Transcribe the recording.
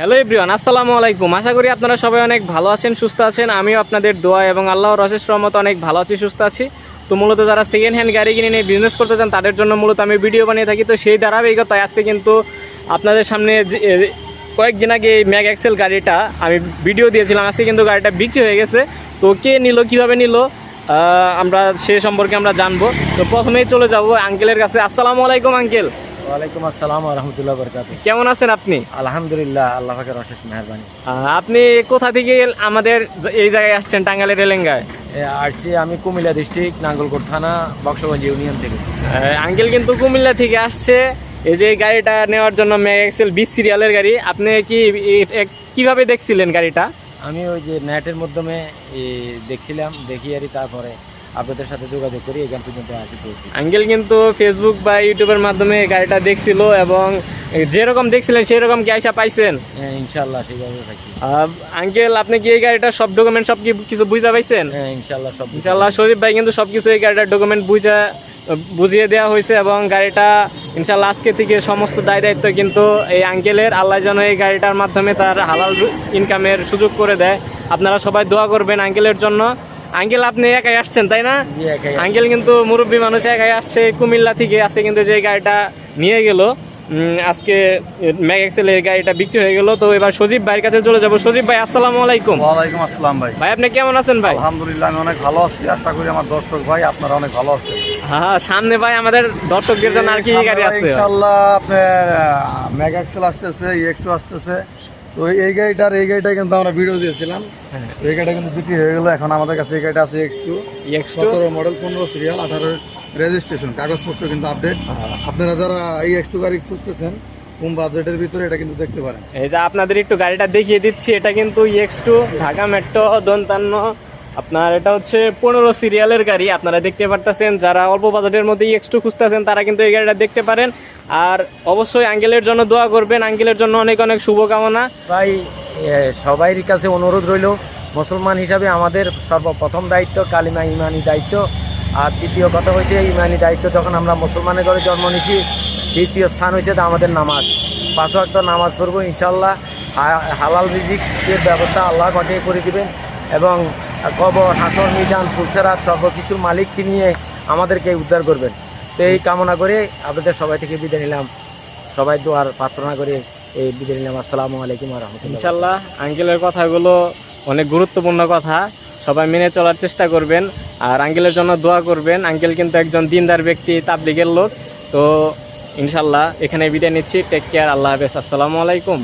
Hello everyone আসসালামু আলাইকুম। আশা করি আপনারা সবাই অনেক ভালো আছেন, সুস্থ আছেন। আমিও আপনাদের দোয়া এবং আল্লাহর রসেস রহমত অনেক ভালো আছি, সুস্থ আছি। তো মূলত যারা সেকেন্ড হ্যান্ড গাড়ি কিনে নিয়ে বিজনেস করতে চান, তাদের জন্য মূলত আমি ভিডিও বানিয়ে থাকি। তো সেই ধারাবাহিকতায় আজকে কিন্তু আপনাদের সামনে কয়েকদিন আগে এই ম্যাগ এক্সেল গাড়িটা আমি ভিডিও দিয়েছিলাম। আজকে কিন্তু গাড়িটা বিক্রি হয়ে গেছে। তো কে নিল, কীভাবে নিল আমরা সে সম্পর্কে আমরা জানব। তো প্রথমেই চলে যাব আঙ্কেলের কাছে। আসসালামু আলাইকুম, আঙ্কেল। ওয়ালাইকুম আসসালাম রহমতুল্লাহ বরকাত কেমন আছেন আপনি? আলহামদুলিল্লাহ আল্লাহ পাকের অশেষ মেহরবানি। আপনি কোথা থেকে আমাদের এই জায়গায় আসছেন টাঙ্গালের রেলেঙ্গায় আসছি আমি কুমিল্লা ডিস্ট্রিক্ট নাঙ্গলকোট থানা বক্সগঞ্জ ইউনিয়ন থেকে। আঙ্কেল কিন্তু কুমিল্লা থেকে আসছে। এই যে গাড়িটা নেওয়ার জন্য ম্যাগ এক্সেল বিশ সিরিয়ালের গাড়ি আপনি কি কীভাবে দেখছিলেন গাড়িটা? আমি ওই যে নেটের মাধ্যমে দেখছিলাম দেখি আর তারপরে আপনাদের সাথে যোগাযোগ করি এখান পর্যন্ত আসি পৌঁছি। আঙ্কেল কিন্তু ফেসবুক বা ইউটিউবের মাধ্যমে গাড়িটা দেখছিল এবং যেরকম দেখছিলেন সেই রকম কি আইসা পাইছেন? হ্যাঁ ইনশাল্লাহ সেইভাবে থাকি। আঙ্কেল আপনি কি এই গাড়িটার সব ডকুমেন্ট সব কিছু বুঝা পাইছেন? হ্যাঁ ইনশাল্লাহ সব। ইনশাল্লাহ শরীফ ভাই কিন্তু সব কিছু এই গাড়িটার ডকুমেন্ট বুঝা বুঝিয়ে দেওয়া হয়েছে এবং গাড়িটা ইনশাল্লাহ আজকে থেকে সমস্ত দায় দায়িত্ব কিন্তু এই আঙ্কেলের। আল্লাহ যেন এই গাড়িটার মাধ্যমে তার হালাল ইনকামের সুযোগ করে দেয়। আপনারা সবাই দোয়া করবেন আঙ্কেলের জন্য। আঙ্কেল আপনি একাই আসছেন তাই না? আঙ্কেল কিন্তু মুরব্বী মানুষ একাই আসছে কুমিল্লা থেকে আজকে কিন্তু যে গাড়িটা নিয়ে গেল আজকে ম্যাগ এক্সেল এই গাড়িটা বিক্রি হয়ে গেল। তো এবার সজীব ভাইয়ের কাছে চলে যাব। সজীব ভাই আসসালামু আলাইকুম। ওয়ালাইকুম আসসালাম ভাই। ভাই আপনি কেমন আছেন ভাই? আলহামদুলিল্লাহ আমি অনেক ভালো আছি। আশা করি আমার দর্শক ভাই আপনারা অনেক ভালো আছেন। হ্যাঁ সামনে ভাই আমাদের দর্শকদের জন্য আর কি গাড়ি আছে? ইনশাআল্লাহ আপনার মেগা এক্সেল আসতেছে এক্স টু আসতেছে। তো এই গাড়িটার এই গাড়িটা কিন্তু আমরা ভিডিও দিয়েছিলাম। হ্যাঁ। এই গাড়িটা কিন্তু বিক্রি হয়ে গেল। এখন আমাদের কাছে এই গাড়িটা আছে এক্স টু এক্স টু সতেরো মডেল পনেরো সিরিয়াল আঠারো রেজিস্ট্রেশন কাগজপত্র কিন্তু আপডেট আপনারা যারা এই এক্স টু গাড়ি খুঁজতেছেন কম বাজেটের ভিতরে এটা কিন্তু দেখতে পারেন। এই যে আপনাদের একটু গাড়িটা দেখিয়ে দিচ্ছি এটা কিন্তু এক্স টু ঢাকা মেট্রো দন্তান্ন আপনার এটা হচ্ছে পনেরো সিরিয়ালের গাড়ি। আপনারা দেখতে পারতেছেন, যারা অল্প বাজেটের মধ্যে এক্স খুঁজতেছেন, তারা কিন্তু এই গাড়িটা দেখতে পারেন। আর অবশ্যই আঙ্কেলের জন্য দোয়া করবেন, আঙ্কেলের জন্য অনেক অনেক শুভকামনা। ভাই সবাইয়ের কাছে অনুরোধ রইল, মুসলমান হিসাবে আমাদের সর্বপ্রথম দায়িত্ব কালিমা ইমানি দায়িত্ব। আর দ্বিতীয় কথা হয়েছে ইমানি দায়িত্ব যখন আমরা মুসলমানের ঘরে জন্ম নিয়েছি, দ্বিতীয় স্থান হয়েছে আমাদের নামাজ। পাঁচ ওয়াক্ত নামাজ পড়ব ইনশাল্লাহ হালাল রিজিকের ব্যবস্থা আল্লাহ ঘটিয়ে করে দিবেন। এবং কবর হাসর মিজান ফুলসেরাত সর্বকিছুর মালিককে নিয়ে আমাদেরকে উদ্ধার করবেন। তো এই কামনা করে আপনাদের সবাই থেকে বিদায় নিলাম। সবাই দোয়ার প্রার্থনা করে এই বিদায় নিলাম। আসসালামু আলাইকুম রহমতুল্লাহ ইনশাল্লাহ আঙ্কেলের কথাগুলো অনেক গুরুত্বপূর্ণ কথা। সবাই মেনে চলার চেষ্টা করবেন আর আঙ্কেলের জন্য দোয়া করবেন। আঙ্কেল কিন্তু একজন দিনদার ব্যক্তি, তাবলিগের লোক। তো ইনশাল্লাহ এখানে বিদায় নিচ্ছি। টেক কেয়ার আল্লাহ হাফেজ। আসসালামু আলাইকুম।